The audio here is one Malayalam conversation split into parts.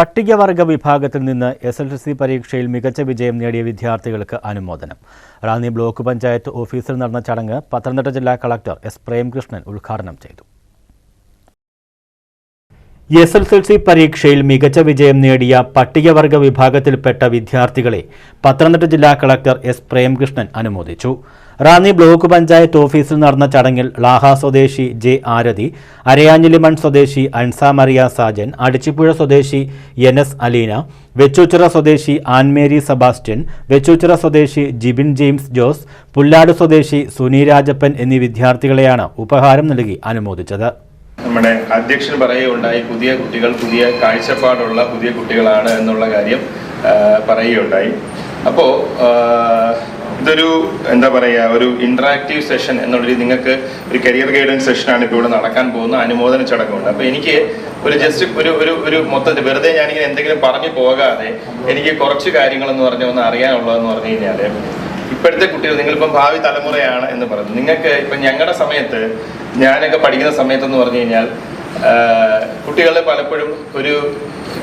പട്ടികവർഗ വിഭാഗത്തിൽ നിന്ന് എസ് എൽ സി പരീക്ഷയിൽ മികച്ച വിജയം നേടിയ വിദ്യാർത്ഥികൾക്ക് അനുമോദനം. റാന്നി ബ്ലോക്ക് പഞ്ചായത്ത് ഓഫീസിൽ നടന്ന ചടങ്ങ് പത്തനംതിട്ട ജില്ലാ കളക്ടർ എസ് പ്രേംകൃഷ്ണൻ ഉദ്ഘാടനം ചെയ്തു. എസ് എൽ എൽ സി പരീക്ഷയിൽ മികച്ച വിജയം നേടിയ പട്ടികവർഗ വിഭാഗത്തിൽപ്പെട്ട വിദ്യാർത്ഥികളെ പത്തനംതിട്ട ജില്ലാ കളക്ടർ എസ് പ്രേംകൃഷ്ണൻ അനുമോദിച്ചു. റാന്നി ബ്ലോക്ക് പഞ്ചായത്ത് ഓഫീസിൽ നടന്ന ചടങ്ങിൽ ലാഹ സ്വദേശി ജെ ആരതി അരയാഞ്ഞിലിമൺ സ്വദേശി അൻസാ മറിയ സാജൻ അടിച്ചിപ്പുഴ സ്വദേശി എൻ എസ് അലീന വെച്ചൂച്ചിറ സ്വദേശി ആൻമേരി സെബാസ്റ്റ്യൻ വെച്ചൂച്ചിറ സ്വദേശി ജിബിൻ ജെയിംസ് ജോസ് പുല്ലാട് സ്വദേശി സുനി രാജപ്പൻ എന്നീ വിദ്യാർത്ഥികളെയാണ് ഉപഹാരം നൽകി അനുമോദിച്ചത്. നമ്മുടെ അധ്യക്ഷൻ പറയുകയുണ്ടായി പുതിയ കുട്ടികൾ പുതിയ കാഴ്ചപ്പാടുള്ള പുതിയ കുട്ടികളാണ് എന്നുള്ള കാര്യം പറയുകയുണ്ടായി. അപ്പോൾ ഇതൊരു എന്താ പറയുക ഒരു ഇൻട്രാക്റ്റീവ് സെഷൻ എന്നുള്ളൊരു നിങ്ങൾക്ക് ഒരു കരിയർ ഗൈഡൻസ് സെഷനാണ് ഇപ്പോൾ ഇവിടെ നടക്കാൻ പോകുന്ന അനുമോദന ചടങ്ങുണ്ട്. അപ്പോൾ എനിക്ക് ഒരു ജസ്റ്റ് ഒരു ഒരു ഒരു മൊത്തത്തിൽ വെറുതെ ഞാനിങ്ങനെ എന്തെങ്കിലും പറഞ്ഞു പോകാതെ എനിക്ക് കുറച്ച് കാര്യങ്ങളെന്ന് പറഞ്ഞ് ഒന്ന് അറിയാനുള്ളതെന്ന് പറഞ്ഞു കഴിഞ്ഞാൽ ഇപ്പോഴത്തെ കുട്ടികൾ നിങ്ങളിപ്പം ഭാവി തലമുറയാണ് എന്ന് പറഞ്ഞു നിങ്ങൾക്ക് ഇപ്പം ഞങ്ങളുടെ സമയത്ത് ഞാനൊക്കെ പഠിക്കുന്ന സമയത്തെന്ന് പറഞ്ഞു കഴിഞ്ഞാൽ കുട്ടികൾ പലപ്പോഴും ഒരു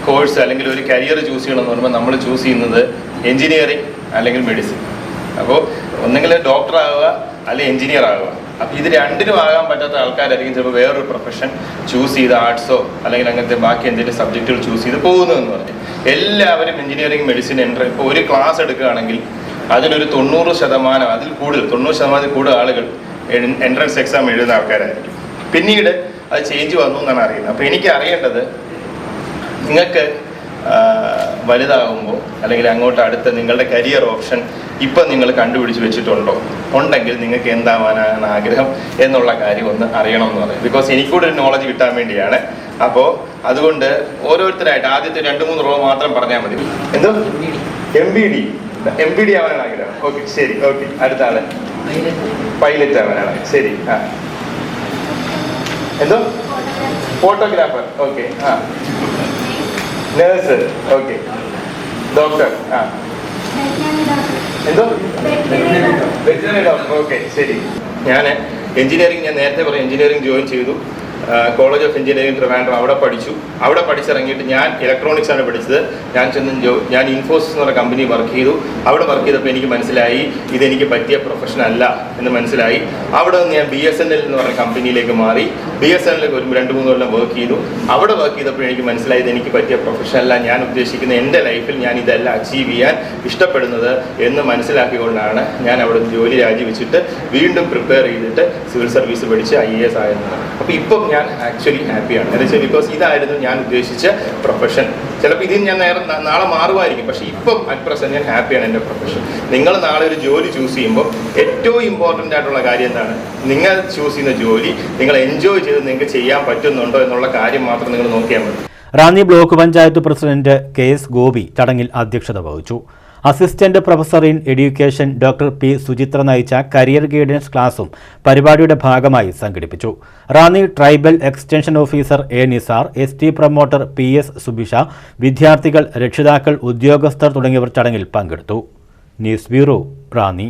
കോഴ്സ് അല്ലെങ്കിൽ ഒരു കരിയർ ചൂസ് ചെയ്യണമെന്ന് പറയുമ്പോൾ നമ്മൾ ചൂസ് ചെയ്യുന്നത് എഞ്ചിനീയറിംഗ് അല്ലെങ്കിൽ മെഡിസിൻ അപ്പോൾ ഒന്നെങ്കിൽ ഡോക്ടർ ആവുക അല്ലെങ്കിൽ എഞ്ചിനീയർ ആവുക അപ്പോൾ ഇത് രണ്ടിനും ആകാൻ പറ്റാത്ത ആൾക്കാരായിരിക്കും ചിലപ്പോൾ വേറൊരു പ്രൊഫഷൻ ചൂസ് ചെയ്ത് ആർട്സോ അല്ലെങ്കിൽ അങ്ങനത്തെ ബാക്കി എന്തെങ്കിലും സബ്ജക്റ്റുകൾ ചൂസ് ചെയ്ത് പോകുന്നു എന്ന് പറഞ്ഞു. എല്ലാവരും എഞ്ചിനീയറിംഗ് മെഡിസിൻ എൻട്രൻ ഇപ്പോൾ ഒരു ക്ലാസ് എടുക്കുകയാണെങ്കിൽ അതിലൊരു തൊണ്ണൂറ് ശതമാനം അതിൽ കൂടുതൽ തൊണ്ണൂറ് ശതമാനത്തിൽ കൂടുതൽ ആളുകൾ എൻട്രൻസ് എക്സാം എഴുതുന്ന ആൾക്കാരായിരിക്കും. പിന്നീട് അത് ചേഞ്ച് വന്നു എന്നാണ് അറിയുന്നത്. അപ്പോൾ എനിക്ക് അറിയേണ്ടത് നിങ്ങൾക്ക് വലുതാകുമ്പോൾ അല്ലെങ്കിൽ അങ്ങോട്ട് അടുത്ത നിങ്ങളുടെ കരിയർ ഓപ്ഷൻ ഇപ്പം നിങ്ങൾ കണ്ടുപിടിച്ച് വെച്ചിട്ടുണ്ടോ? ഉണ്ടെങ്കിൽ നിങ്ങൾക്ക് എന്താവാനാണ് ആഗ്രഹം എന്നുള്ള കാര്യം ഒന്ന് അറിയണം എന്ന് പറയും ബിക്കോസ് എനിക്കൂടെ ഒരു നോളജ് കിട്ടാൻ വേണ്ടിയാണ്. അപ്പോൾ അതുകൊണ്ട് ഓരോരുത്തരായിട്ട് ആദ്യത്തെ രണ്ട് മൂന്ന് റോ മാത്രം പറഞ്ഞാൽ മതി. എന്തോ? M B D M B D ആവാനാണ് ആഗ്രഹം. ഓക്കെ ശരി. ഓക്കെ അടുത്ത ആൾ. പൈലറ്റ് ആവാനാണ്. ശരി. ആ. എന്തോ? ഫോട്ടോഗ്രാഫർ ഓക്കെ ആ. നേഴ്സ് ഓക്കെ ഡോക്ടർ ആ. എന്തോ? വെറ്റിനറി ഡോക്ടർ ഓക്കെ ശരി. ഞാൻ എഞ്ചിനീയറിംഗ് ഞാൻ നേരത്തെ പറയും എഞ്ചിനീയറിംഗ് ജോയിൻ ചെയ്തു. കോളേജ് ഓഫ് എഞ്ചിനീയറിംഗ് ട്രിവാൻഡ്രം അവിടെ പഠിച്ചു. അവിടെ പഠിച്ചിറങ്ങിയിട്ട് ഞാൻ ഇലക്ട്രോണിക്സ് ആണ് പഠിച്ചത്. ഞാൻ ചെന്ന് ജോ ഞാൻ ഇൻഫോസിസ് എന്ന് പറഞ്ഞ കമ്പനി വർക്ക് ചെയ്തു. അവിടെ വർക്ക് ചെയ്തപ്പോൾ എനിക്ക് മനസ്സിലായി ഇതെനിക്ക് പറ്റിയ പ്രൊഫഷൻ അല്ല എന്ന് മനസ്സിലായി. അവിടെ നിന്ന് ഞാൻ ബി എസ് എൻ എൽ എന്ന് പറഞ്ഞ കമ്പനിയിലേക്ക് മാറി. ബി എസ് എന്നിലേക്ക് ഒരു രണ്ട് മൂന്ന് കൊല്ലം വർക്ക് ചെയ്തു. അവിടെ വർക്ക് ചെയ്തപ്പോൾ എനിക്ക് മനസ്സിലായത് എനിക്ക് പറ്റിയ പ്രൊഫഷനല്ല ഞാൻ ഉദ്ദേശിക്കുന്ന എന്റെ ലൈഫിൽ ഞാൻ ഇതെല്ലാം അച്ചീവ് ചെയ്യാൻ ഇഷ്ടപ്പെടുന്നത് എന്ന് മനസ്സിലാക്കിക്കൊണ്ടാണ് ഞാൻ അവിടെ ജോലി രാജിവെച്ചിട്ട് വീണ്ടും പ്രിപ്പയർ ചെയ്തിട്ട് സിവിൽ സർവീസ് പഠിച്ച് ഐ എ എസ് ആയിരുന്നത് അപ്പോൾ ഇപ്പം ഞാൻ ആക്ച്വലി ഹാപ്പിയാണ് എന്ന് വെച്ചാൽ ബിക്കോസ് ഇതായിരുന്നു ഞാൻ ഉദ്ദേശിച്ച പ്രൊഫഷൻ ചിലപ്പോൾ ഇതിന് ഞാൻ നേരെ നാളെ മാറുമായിരിക്കും. പക്ഷേ ഇപ്പം അറ്റ് പ്രസന്റ് ഞാൻ ഹാപ്പിയാണ് എന്റെ പ്രൊഫഷൻ നിങ്ങൾ നാളെ ഒരു ജോലി ചൂസ് ചെയ്യുമ്പോൾ ഏറ്റവും ഇമ്പോർട്ടന്റ് ആയിട്ടുള്ള കാര്യം എന്താണ്? നിങ്ങൾ ചൂസ് ചെയ്യുന്ന ജോലി നിങ്ങൾ എൻജോയ് ചെയ്ത് നിങ്ങൾക്ക് ചെയ്യാൻ പറ്റുന്നുണ്ടോ എന്നുള്ള കാര്യം മാത്രം നിങ്ങൾ നോക്കിയാൽ മതി. Ranni block panchayat president K S Gopi ചടങ്ങിൽ അധ്യക്ഷത വഹിച്ചു. Assistant professor in education doctor P Suchitra നയിച്ച കരിയർ ഗൈഡൻസ് ക്ലാസും പരിപാടിയുടെ ഭാഗമായി സംഘടിപ്പിച്ചു. Ranni tribal extension officer A Nisar S T promoter P S Subisha വിദ്യാർത്ഥികൾ രക്ഷിതാക്കൾ ഉദ്യോഗസ്ഥർ തുടങ്ങിയവർ ചടങ്ങിൽ പങ്കെടുത്തു. News bureau Ranni.